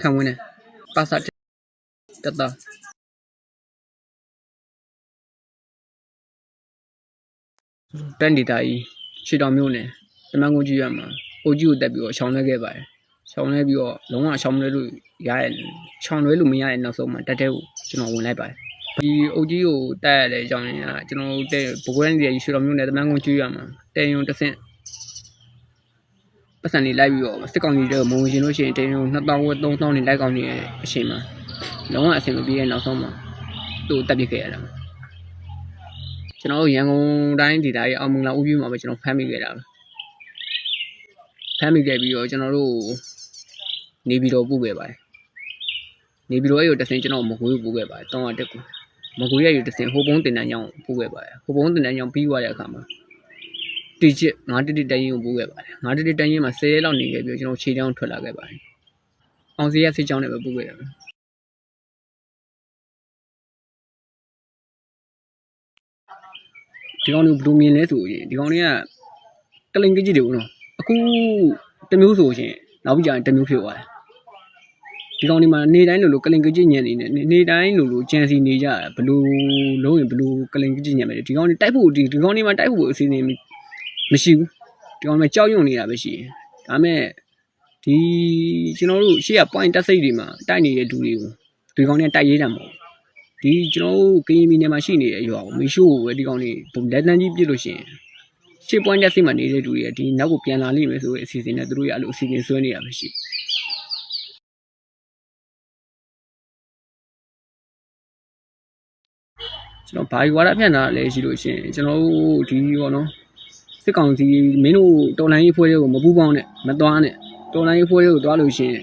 ခံဝင်တယ်ပါစာတက်တာတန်ဒီတာကြီးခြေတော်မျိုးနဲ့တမန်ကုန်ကြီးရမှာအိုကြီးကိုတက်ပြီးတော့ရှောင်းလဲခဲ့ပါတယ်ရှောင်းလဲပြီးတော့လုံးဝရှောင်းလဲလို့ရရဲ့ရှောင်းလဲလို့မရရဲ့နောက်ဆုံးမှာတက်တဲ့ကိုကျွန်တော်ဝင်လိုက်ပါတယ်ဒီအိုကြီးကိုတက်ရတဲ့အကြောင်းရင်းကကျွန်တော်တို့တဲ့ဘကွဲနေရဲ့ခြေတော်မျိုးနဲ့တမန်ကုန်ကြီးရမှာတဲယုံတစ်ဆင့် ပတ်စံလေးလိုက်ပြီးတော့စစ်ကောင်ကြီးတွေမုံရှင်လို့ရှိရင်တင်းရုံ2000ဝက်3000နေလိုက်ကောင်နေအချိန်မှာလုံးဝအဆင်မပြေတဲ့နောက်ဆုံးမှာသူ့တက်ပြစ်ခဲ့ရတာကျွန်တော်တို့ရန်ကုန်တိုင်းဒေသရဲ့အောင်မင်္ဂလာဥပြမှာပဲကျွန်တော်ဖမ်းမိခဲ့တာပဲဖမ်းမိခဲ့ပြီးတော့ကျွန်တော်တို့နေပြီးတော့ပို့ခဲ့ပါတယ်နေပြီးတော့အဲ့ကိုတစ်စင်ကျွန်တော်မကွေးပို့ခဲ့ပါတယ်တောင်းရတက်ကိုမကွေးရဲ့တစ်စင်ဟိုပုံးတင်တန်းကြောင်းပို့ခဲ့ပါတယ်ဟိုပုံးတင်တန်းကြောင်းပြီးသွားတဲ့အခါမှာ တီချစ်ငါတစ်တစ်တန်းရင်ကိုပို့ခဲ့ပါတယ်ငါတစ်တစ်တန်းရင်မှာ10ရက်လောက်နေခဲ့ပြီးတော့ကျွန်တော်ခြေတောင်းထွက်လာခဲ့ပါတယ်အောင်စီရစစ်ကြောင်းနဲ့ပဲပို့ခဲ့တယ်ဒီကောင်တွေဘယ်လိုမြင်လဲဆိုရင်ဒီကောင်တွေကကလင်ကကြီးတွေဦးနော်အခုတစ်မျိုးဆိုရင်နောက်ပြီးကြရင်တစ်မျိုးဖြစ်သွားတယ်ဒီကောင်တွေမှာနေတိုင်းလိုလိုကလင်ကကြီးညံနေနေနေတိုင်းလိုလိုကြံစီနေကြဘယ်လိုလုံးရင်ဘယ်လိုကလင်ကကြီးညံမယ်ဒီကောင်တွေတိုက်ဖို့ဒီဒီကောင်တွေမှာတိုက်ဖို့အစီအစဉ် မရှိဘူးဒီကောင်မဲ့ကြောက်ရွံ့နေတာပဲရှိတယ်ဒါမဲ့ဒီကျွန်တော်တို့ရှေ့က point တက်စိတ်တွေမှာတိုက်နေတဲ့လူတွေကိုဒီကောင်နဲ့တိုက်ရေးတာမဟုတ်ဒီကျွန်တော်တို့ကရင်ပြည်နယ်မှာရှိနေတဲ့အရွာကိုမီရှိုးကိုပဲဒီကောင်တွေလက်တန်းကြီးပြစ်လို့ရှိရင်ရှေ့ point တက်စိတ်မှာနေတဲ့လူတွေကဒီနောက်ကိုပြန်လာလိမ့်မယ်ဆိုတဲ့အစီအစဉ်နဲ့သူတို့ရအဲ့လိုအစီအစဉ်ဆွဲနေတာပဲရှိကျွန်တော်ဘာယူဝါဒဖြန့်တာလဲရှိလို့ရှိရင်ကျွန်တော်တို့ဒီပေါ့နော် စစ်ကောင်စီမင်းတို့တော်လိုင်းရေးဖွဲတွေကိုမပူးပေါင်းနဲ့မသွားနဲ့တော်လိုင်းရေးဖွဲတွေကိုသွားလို့ရှိရင်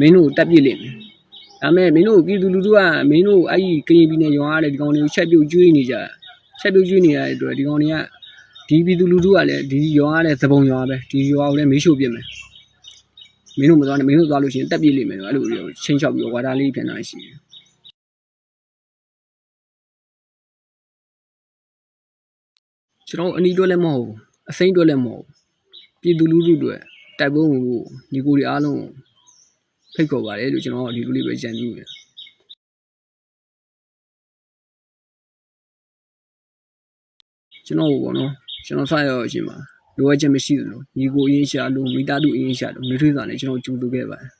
မင်းတို့တက်ပြစ်လိမ့်မယ်ဒါမဲ့မင်းတို့ပြည်သူလူထုကမင်းတို့အဲ့ဒီကရင်ပြည်နယ်ရွာရတဲ့ဒီကောင်တွေကိုချက်ပြုတ်ကျွေးနေကြချက်ပြုတ်ကျွေးနေရတဲ့အတွက်ဒီကောင်တွေကဒီပြည်သူလူထုကလည်းဒီရွာရတဲ့သဘုံရွာပဲဒီရွာကိုလည်းမေးရှို့ပြစ်မယ်မင်းတို့မသွားနဲ့မင်းတို့သွားလို့ရှိရင်တက်ပြစ်လိမ့်မယ်တော့အဲ့လိုမျိုးချင်းချောက်ပြီးတော့ဝါဒလေးပြန်လာရှိတယ် ကျွန်တော်အနီးတွဲလည်းမဟုတ်ဘူးအစိမ့်တွဲလည်းမဟုတ်ဘူးပြည်သူလူထုတွေတိုက်ပွဲဝင်ဖို့ညီကိုတွေအားလုံးကိုဖိတ်ခေါ်ပါတယ်လို့ကျွန်တော်ကဒီလိုလေးပဲကြံပြတယ်ကျွန်တော်ဘောနော်ကျွန်တော်ဆက်ရောက်အချိန်မှာလိုအပ်ချက်မရှိသလိုညီကိုအရင်ရှာလို့မိသားစုအရင်ရှာလို့မျိုးထွေးစာနဲ့ကျွန်တော်ကြိုးတူခဲ့ပါတယ်